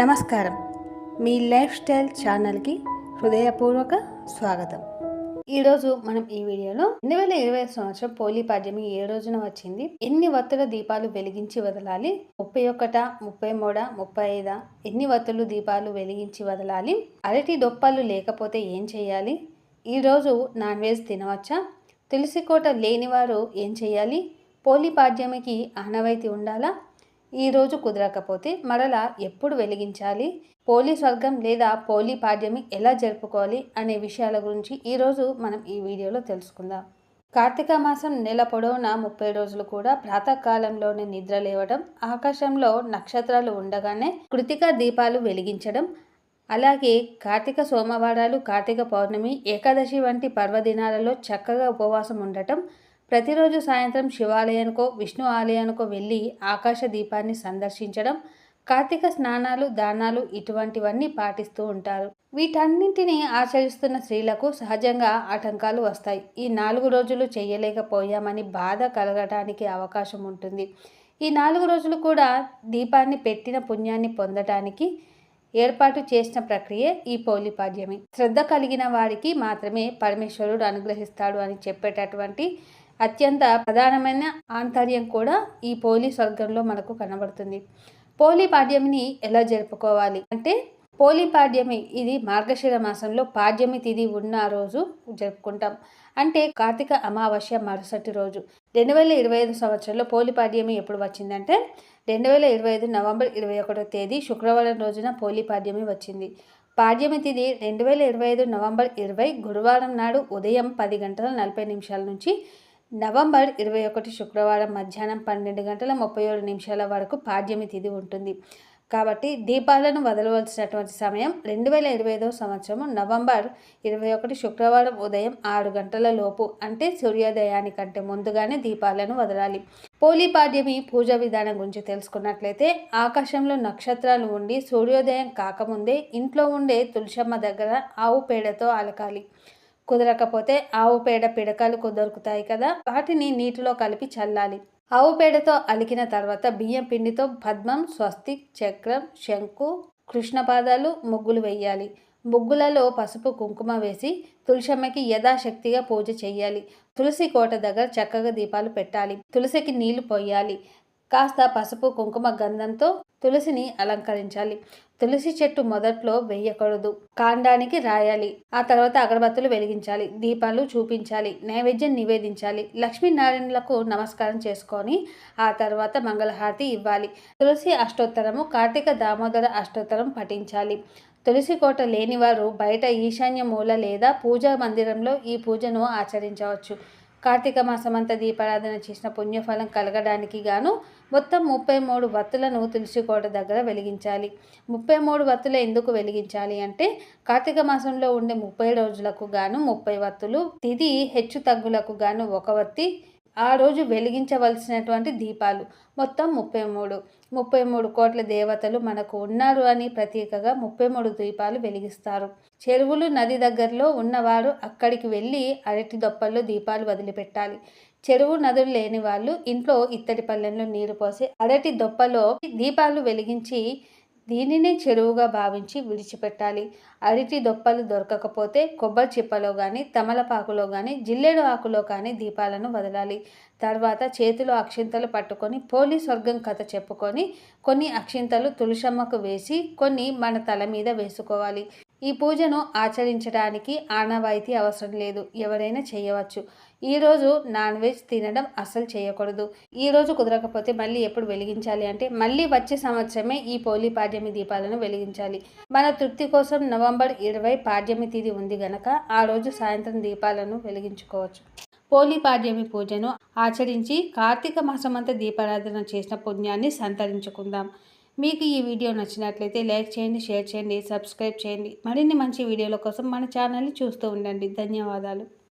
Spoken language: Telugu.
నమస్కారం. మీ లైఫ్ స్టైల్ ఛానల్కి హృదయపూర్వక స్వాగతం. ఈరోజు మనం ఈ వీడియోలో రెండు వేల ఇరవై సంవత్సరం పోలీ పాడ్యమి ఏ రోజున వచ్చింది? ఎన్ని వత్తుల దీపాలు వెలిగించి వదలాలి? ముప్పై ఒకట ముప్పై మూడ ముప్పై ఐదా ఎన్ని వత్తులు దీపాలు వెలిగించి వదలాలి? అరటి దొప్పలు లేకపోతే ఏం చేయాలి? ఈరోజు నాన్ వెజ్ తినవచ్చా? తులసి కోట లేనివారు ఏం చేయాలి? పోలీ పాడ్యమికి ఆనవాయితీ ఉండాలా? ఈ రోజు కుదరకపోతే మరలా ఎప్పుడు వెలిగించాలి? పోలీ స్వర్గం లేదా పోలీ పాడ్యమి ఎలా జరుపుకోవాలి? అనే విషయాల గురించి ఈరోజు మనం ఈ వీడియోలో తెలుసుకుందాం. కార్తీక మాసం నెల పొడవునా ముప్పై రోజులు కూడా ప్రాతకాలంలోనే నిద్ర లేవడం ఆకాశంలో నక్షత్రాలు ఉండగానే కృతిక దీపాలు వెలిగించడం అలాగే కార్తీక సోమవారాలు కార్తీక పౌర్ణమి ఏకాదశి వంటి పర్వదినాలలో చక్కగా ఉపవాసం ఉండటం ప్రతిరోజు సాయంత్రం శివాలయానికో విష్ణు ఆలయానికో వెళ్ళి ఆకాశ దీపాన్ని సందర్శించడం కార్తీక స్నానాలు దానాలు ఇటువంటివన్నీ పాటిస్తూ ఉంటారు. వీటన్నింటినీ ఆచరిస్తున్న స్త్రీలకు సహజంగా ఆటంకాలు వస్తాయి. ఈ నాలుగు రోజులు చేయలేకపోయామని బాధ కలగటానికి అవకాశం ఉంటుంది. ఈ నాలుగు రోజులు కూడా దీపాన్ని పెట్టిన పుణ్యాన్ని పొందటానికి ఏర్పాటు చేసిన ప్రక్రియ ఈ పౌలిపాడ్యమి శ్రద్ధ కలిగిన వారికి మాత్రమే పరమేశ్వరుడు అనుగ్రహిస్తాడు అని చెప్పేటటువంటి అత్యంత ప్రధానమైన ఆంతర్యం కూడా ఈ పోలీ స్వర్గంలో మనకు కనబడుతుంది. పోలీ పాడ్యమిని ఎలా జరుపుకోవాలి? అంటే పోలీ పాడ్యమి ఇది మార్గశిర మాసంలో పాడ్యమి తిథి ఉన్న రోజు జరుపుకుంటాం. అంటే కార్తీక అమావాస్య మరుసటి రోజు. రెండు వేల ఇరవై ఐదు సంవత్సరంలో పోలీ పాడ్యమి ఎప్పుడు వచ్చిందంటే రెండు వేల ఇరవై ఐదు నవంబర్ ఇరవై ఒకటో తేదీ శుక్రవారం రోజున పోలీ పాడ్యమి వచ్చింది. పాడ్యమి తిథి రెండు వేల ఇరవై ఐదు నవంబర్ ఇరవై గురువారం నాడు ఉదయం పది గంటల నలభై నిమిషాల నుంచి నవంబర్ ఇరవై ఒకటి శుక్రవారం మధ్యాహ్నం పన్నెండు గంటల ముప్పై ఏడు నిమిషాల వరకు పాడ్యమి తిథి ఉంటుంది. కాబట్టి దీపాలను వదలవలసినటువంటి సమయం రెండు వేల ఇరవై ఐదవ సంవత్సరం నవంబర్ ఇరవై ఒకటి శుక్రవారం ఉదయం ఆరు గంటల లోపు అంటే సూర్యోదయానికంటే ముందుగానే దీపాలను వదలాలి. పోలీ పాడ్యమి పూజా విధానం గురించి తెలుసుకున్నట్లయితే ఆకాశంలో నక్షత్రాలు ఉండి సూర్యోదయం కాకముందే ఇంట్లో ఉండే తులసమ్మ దగ్గర ఆవు పేడతో అలకాలి కుదరకపోతే ఆవు పేడ పిడకలు దొరుకుతాయి కదా. వాటిని నీటిలో కలిపి చల్లాలి. ఆవు పేడతో అలికిన తర్వాత బియ్యం పిండితో పద్మం స్వస్తిక్ చక్రం శంకు కృష్ణపాదాలు ముగ్గులు వేయాలి. ముగ్గులలో పసుపు కుంకుమ వేసి తులసమ్మకి యథాశక్తిగా పూజ చేయాలి. తులసి కోట దగ్గర చక్కగా దీపాలు పెట్టాలి. తులసికి నీళ్ళు పోయాలి. కాస్త పసుపు కుంకుమ గంధంతో తులసిని అలంకరించాలి. తులసి చెట్టు మొదట్లో వేయకూడదు. కాండానికి రాయాలి. ఆ తర్వాత అగరబత్తులు వెలిగించాలి. దీపాలు చూపించాలి. నైవేద్యం నివేదించాలి. లక్ష్మీనారాయణులకు నమస్కారం చేసుకొని ఆ తర్వాత మంగళహారతి ఇవ్వాలి. తులసి అష్టోత్తరము కార్తీక దామోదర అష్టోత్తరం పఠించాలి. తులసి కోట లేనివారు బయట ఈశాన్య మూల లేదా పూజా మందిరంలో ఈ పూజను ఆచరించవచ్చు. కార్తీక మాసమంతా దీపారాధన చేసిన పుణ్యఫలం కలగడానికి గాను మొత్తం ముప్పై మూడు వత్తులను తులసికోట దగ్గర వెలిగించాలి. ముప్పై మూడు వత్తులు ఎందుకు వెలిగించాలి అంటే కార్తీక మాసంలో ఉండే ముప్పై రోజులకు గాను ముప్పై వత్తులు తిది హెచ్చు తగ్గులకు గాను ఒక వత్తి ఆ రోజు వెలిగించవలసినటువంటి దీపాలు. మొత్తం ముప్పై మూడు ముప్పై మూడు కోట్ల దేవతలు మనకు ఉన్నారు అని ప్రత్యేకగా ముప్పై మూడు దీపాలు వెలిగిస్తారు. చెరువులు నది దగ్గరలో ఉన్నవారు అక్కడికి వెళ్ళి అరటి దొప్పల్లో దీపాలు వదిలిపెట్టాలి. చెరువు నదులు లేని వాళ్ళు ఇంట్లో ఇత్తడి పల్లెంలో నీరు పోసి అరటి దొప్పలో దీపాలు వెలిగించి దీనినే చెరువుగా భావించి విడిచిపెట్టాలి. అరటి దొప్పలు దొరకకపోతే కొబ్బరి చిప్పలో కానీ తమలపాకులో కానీ జిల్లేడు ఆకులో కానీ దీపాలను వదలాలి. తర్వాత చేతిలో అక్షింతలు పట్టుకొని పోలీ స్వర్గం కథ చెప్పుకొని కొన్ని అక్షింతలు తులసమ్మకు వేసి కొన్ని మన తల మీద వేసుకోవాలి. ఈ పూజను ఆచరించడానికి ఆనవాయితీ అవసరం లేదు. ఎవరైనా చేయవచ్చు. ఈరోజు నాన్ వెజ్ తినడం అస్సలు చేయకూడదు. ఈరోజు కుదరకపోతే మళ్ళీ ఎప్పుడు వెలిగించాలి అంటే మళ్ళీ వచ్చే సంవత్సరమే ఈ పోలీ పాడ్యమి దీపాలను వెలిగించాలి. మన తృప్తి కోసం నవంబర్ ఇరవై పాడ్యమి తేదీ ఉంది గనక ఆ రోజు సాయంత్రం దీపాలను వెలిగించుకోవచ్చు. పోలి పాడ్యమి పూజను ఆచరించి కార్తీక మాసమంతా దీపారాధన చేసిన పుణ్యాన్ని సంతరించుకుందాం. మీకు ఈ వీడియో నచ్చినట్లయితే లైక్ చేయండి షేర్ చేయండి సబ్స్క్రైబ్ చేయండి. మరిన్ని మంచి వీడియోల కోసం మన ఛానల్ని చూస్తూ ఉండండి. ధన్యవాదాలు.